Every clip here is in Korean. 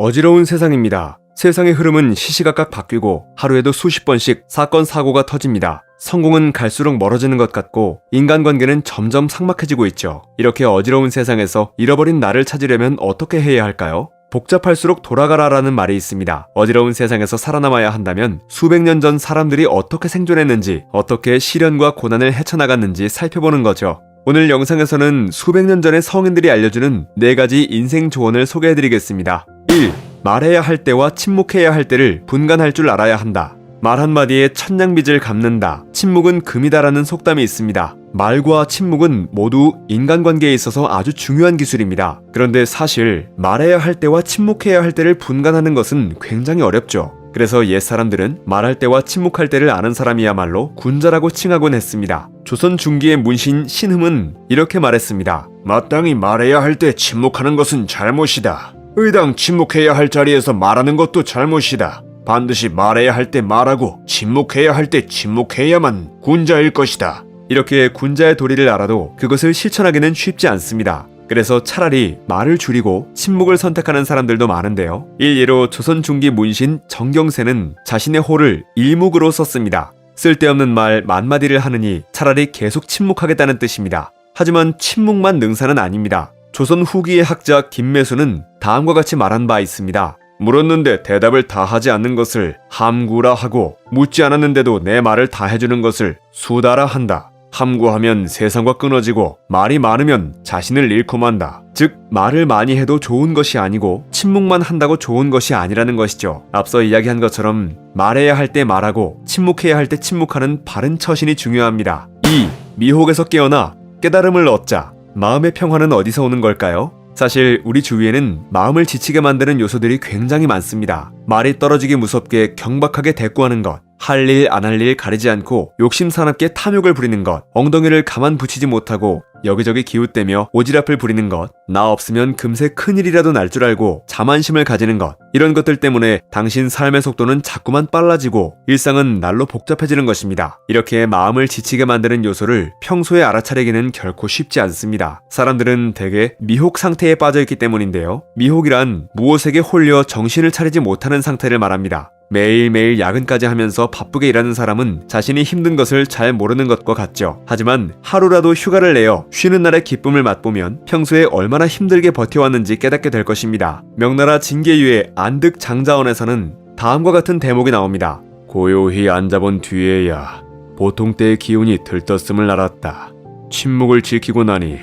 어지러운 세상입니다. 세상의 흐름은 시시각각 바뀌고 하루에도 수십 번씩 사건 사고가 터집니다. 성공은 갈수록 멀어지는 것 같고 인간관계는 점점 삭막해지고 있죠. 이렇게 어지러운 세상에서 잃어버린 나를 찾으려면 어떻게 해야 할까요? 복잡할수록 돌아가라라는 말이 있습니다. 어지러운 세상에서 살아남아야 한다면 수백 년 전 사람들이 어떻게 생존했는지, 어떻게 시련과 고난을 헤쳐나갔는지 살펴보는 거죠. 오늘 영상에서는 수백 년 전의 성인들이 알려주는 네 가지 인생 조언을 소개해드리겠습니다. 1. 말해야 할 때와 침묵해야 할 때를 분간할 줄 알아야 한다. 말 한마디에 천냥빚을 갚는다. 침묵은 금이다라는 속담이 있습니다. 말과 침묵은 모두 인간관계에 있어서 아주 중요한 기술입니다. 그런데 사실 말해야 할 때와 침묵해야 할 때를 분간하는 것은 굉장히 어렵죠. 그래서 옛 사람들은 말할 때와 침묵할 때를 아는 사람이야말로 군자라고 칭하곤 했습니다. 조선 중기의 문신 신흠은 이렇게 말했습니다. 마땅히 말해야 할 때 침묵하는 것은 잘못이다. 의당 침묵해야 할 자리에서 말하는 것도 잘못이다. 반드시 말해야 할 때 말하고 침묵해야 할 때 침묵해야만 군자일 것이다. 이렇게 군자의 도리를 알아도 그것을 실천하기는 쉽지 않습니다. 그래서 차라리 말을 줄이고 침묵을 선택하는 사람들도 많은데요. 일예로 조선 중기 문신 정경세는 자신의 호를 일묵으로 썼습니다. 쓸데없는 말 만마디를 하느니 차라리 계속 침묵하겠다는 뜻입니다. 하지만 침묵만 능사는 아닙니다. 조선 후기의 학자 김매수는 다음과 같이 말한 바 있습니다. 물었는데 대답을 다 하지 않는 것을 함구라 하고 묻지 않았는데도 내 말을 다 해주는 것을 수다라 한다. 함구하면 세상과 끊어지고 말이 많으면 자신을 잃고 만다. 즉 말을 많이 해도 좋은 것이 아니고 침묵만 한다고 좋은 것이 아니라는 것이죠. 앞서 이야기한 것처럼 말해야 할 때 말하고 침묵해야 할 때 침묵하는 바른 처신이 중요합니다. 2. 미혹에서 깨어나 깨달음을 얻자. 마음의 평화는 어디서 오는 걸까요? 사실 우리 주위에는 마음을 지치게 만드는 요소들이 굉장히 많습니다. 말이 떨어지기 무섭게 경박하게 대꾸하는 것, 할 일 안 할 일 가리지 않고 욕심 사납게 탐욕을 부리는 것, 엉덩이를 가만 붙이지 못하고 여기저기 기웃대며 오지랖을 부리는 것, 나 없으면 금세 큰일이라도 날 줄 알고 자만심을 가지는 것, 이런 것들 때문에 당신 삶의 속도는 자꾸만 빨라지고 일상은 날로 복잡해지는 것입니다. 이렇게 마음을 지치게 만드는 요소를 평소에 알아차리기는 결코 쉽지 않습니다. 사람들은 대개 미혹 상태에 빠져 있기 때문인데요. 미혹이란 무엇에게 홀려 정신을 차리지 못하는 상태를 말합니다. 매일매일 야근까지 하면서 바쁘게 일하는 사람은 자신이 힘든 것을 잘 모르는 것과 같죠. 하지만 하루라도 휴가를 내어 쉬는 날의 기쁨을 맛보면 평소에 얼마나 힘들게 버텨왔는지 깨닫게 될 것입니다. 명나라 진계유의 안득 장자원에서는 다음과 같은 대목이 나옵니다. 고요히 앉아본 뒤에야 보통 때의 기운이 들떴음을 알았다. 침묵을 지키고 나니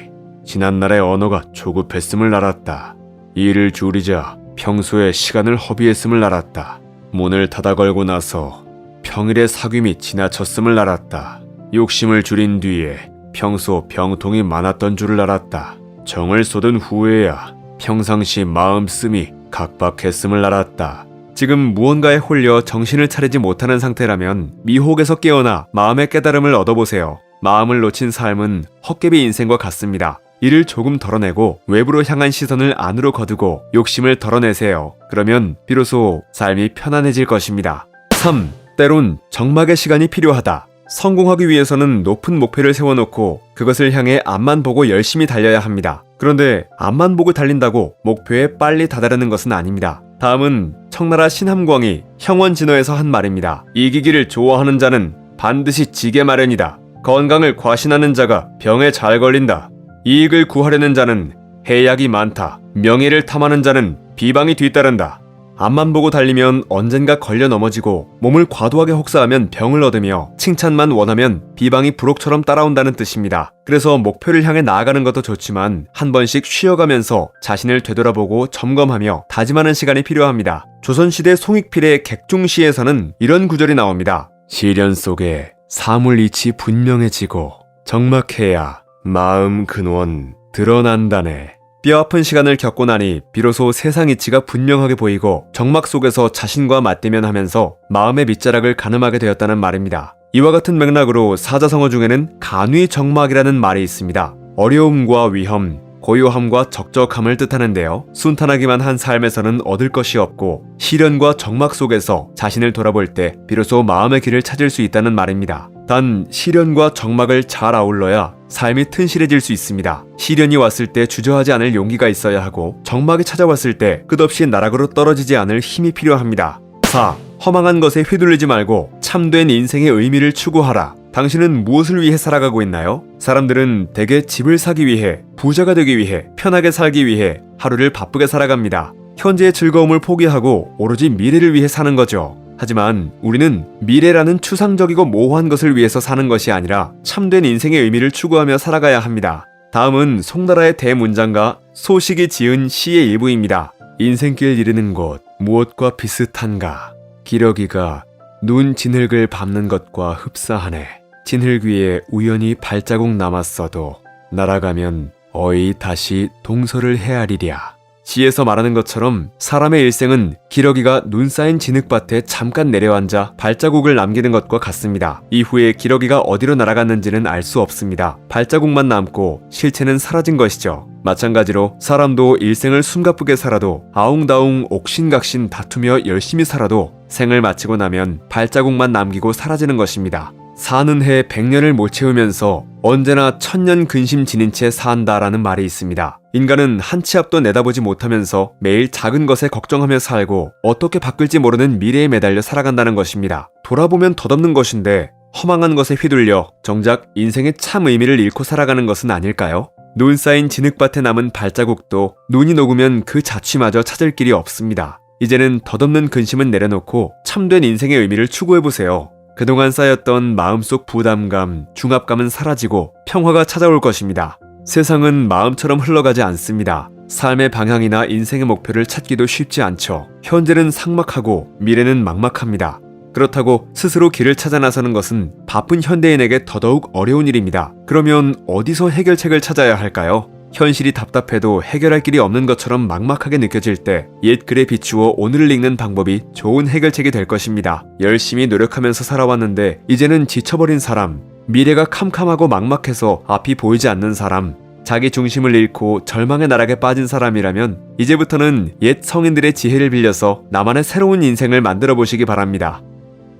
지난날의 언어가 조급했음을 알았다. 일을 줄이자 평소에 시간을 허비했음을 알았다. 문을 닫아 걸고 나서 평일의 사귐이 지나쳤음을 알았다. 욕심을 줄인 뒤에 평소 병통이 많았던 줄을 알았다. 정을 쏟은 후에야 평상시 마음 씀이 각박했음을 알았다. 지금 무언가에 홀려 정신을 차리지 못하는 상태라면 미혹에서 깨어나 마음의 깨달음을 얻어보세요. 마음을 놓친 삶은 헛개비 인생과 같습니다. 이를 조금 덜어내고 외부로 향한 시선을 안으로 거두고 욕심을 덜어내세요. 그러면 비로소 삶이 편안해질 것입니다. 3. 때론 정막의 시간이 필요하다. 성공하기 위해서는 높은 목표를 세워놓고 그것을 향해 앞만 보고 열심히 달려야 합니다. 그런데 앞만 보고 달린다고 목표에 빨리 다다르는 것은 아닙니다. 다음은 청나라 신함광이 형원진어에서 한 말입니다. 이기기를 좋아하는 자는 반드시 지게 마련이다. 건강을 과신하는 자가 병에 잘 걸린다. 이익을 구하려는 자는 해약이 많다. 명예를 탐하는 자는 비방이 뒤따른다. 앞만 보고 달리면 언젠가 걸려 넘어지고 몸을 과도하게 혹사하면 병을 얻으며 칭찬만 원하면 비방이 부록처럼 따라온다는 뜻입니다. 그래서 목표를 향해 나아가는 것도 좋지만 한 번씩 쉬어가면서 자신을 되돌아보고 점검하며 다짐하는 시간이 필요합니다. 조선시대 송익필의 객중시에서는 이런 구절이 나옵니다. 시련 속에 사물이치 분명해지고 정막해야 마음 근원 드러난다네. 뼈아픈 시간을 겪고 나니 비로소 세상 이치가 분명하게 보이고 정막 속에서 자신과 맞대면 하면서 마음의 밑자락을 가늠하게 되었다는 말입니다. 이와 같은 맥락으로 사자성어 중에는 간위 정막이라는 말이 있습니다. 어려움과 위험, 고요함과 적적함을 뜻하는데요. 순탄하기만 한 삶에서는 얻을 것이 없고 시련과 정막 속에서 자신을 돌아볼 때 비로소 마음의 길을 찾을 수 있다는 말입니다. 단 시련과 적막을 잘 아울러야 삶이 튼실해질 수 있습니다. 시련이 왔을 때 주저하지 않을 용기가 있어야 하고 적막이 찾아왔을 때 끝없이 나락으로 떨어지지 않을 힘이 필요합니다. 4. 허망한 것에 휘둘리지 말고 참된 인생의 의미를 추구하라. 당신은 무엇을 위해 살아가고 있나요? 사람들은 대개 집을 사기 위해, 부자가 되기 위해, 편하게 살기 위해 하루를 바쁘게 살아갑니다. 현재의 즐거움을 포기하고 오로지 미래를 위해 사는 거죠. 하지만 우리는 미래라는 추상적이고 모호한 것을 위해서 사는 것이 아니라 참된 인생의 의미를 추구하며 살아가야 합니다. 다음은 송나라의 대문장과 소식이 지은 시의 일부입니다. 인생길 이르는 곳 무엇과 비슷한가? 기러기가 눈 진흙을 밟는 것과 흡사하네. 진흙 위에 우연히 발자국 남았어도 날아가면 어이 다시 동서를 헤아리랴. 시에서 말하는 것처럼 사람의 일생은 기러기가 눈 쌓인 진흙밭에 잠깐 내려앉아 발자국을 남기는 것과 같습니다. 이후에 기러기가 어디로 날아갔는지는 알 수 없습니다. 발자국만 남고 실체는 사라진 것이죠. 마찬가지로 사람도 일생을 숨가쁘게 살아도 아웅다웅 옥신각신 다투며 열심히 살아도 생을 마치고 나면 발자국만 남기고 사라지는 것입니다. 사는 해 100년을 못 채우면서 언제나 천년 근심 지닌 채 산다라는 말이 있습니다. 인간은 한 치 앞도 내다보지 못하면서 매일 작은 것에 걱정하며 살고 어떻게 바뀔지 모르는 미래에 매달려 살아간다는 것입니다. 돌아보면 덧없는 것인데 허망한 것에 휘둘려 정작 인생의 참 의미를 잃고 살아가는 것은 아닐까요? 눈 쌓인 진흙밭에 남은 발자국도 눈이 녹으면 그 자취마저 찾을 길이 없습니다. 이제는 덧없는 근심은 내려놓고 참된 인생의 의미를 추구해보세요. 그동안 쌓였던 마음속 부담감, 중압감은 사라지고 평화가 찾아올 것입니다. 세상은 마음처럼 흘러가지 않습니다. 삶의 방향이나 인생의 목표를 찾기도 쉽지 않죠. 현재는 삭막하고 미래는 막막합니다. 그렇다고 스스로 길을 찾아 나서는 것은 바쁜 현대인에게 더더욱 어려운 일입니다. 그러면 어디서 해결책을 찾아야 할까요? 현실이 답답해도 해결할 길이 없는 것처럼 막막하게 느껴질 때 옛 글에 비추어 오늘을 읽는 방법이 좋은 해결책이 될 것입니다. 열심히 노력하면서 살아왔는데 이제는 지쳐버린 사람, 미래가 캄캄하고 막막해서 앞이 보이지 않는 사람, 자기 중심을 잃고 절망의 나락에 빠진 사람이라면 이제부터는 옛 성인들의 지혜를 빌려서 나만의 새로운 인생을 만들어 보시기 바랍니다.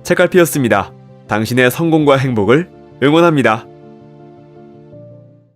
책갈피였습니다. 당신의 성공과 행복을 응원합니다.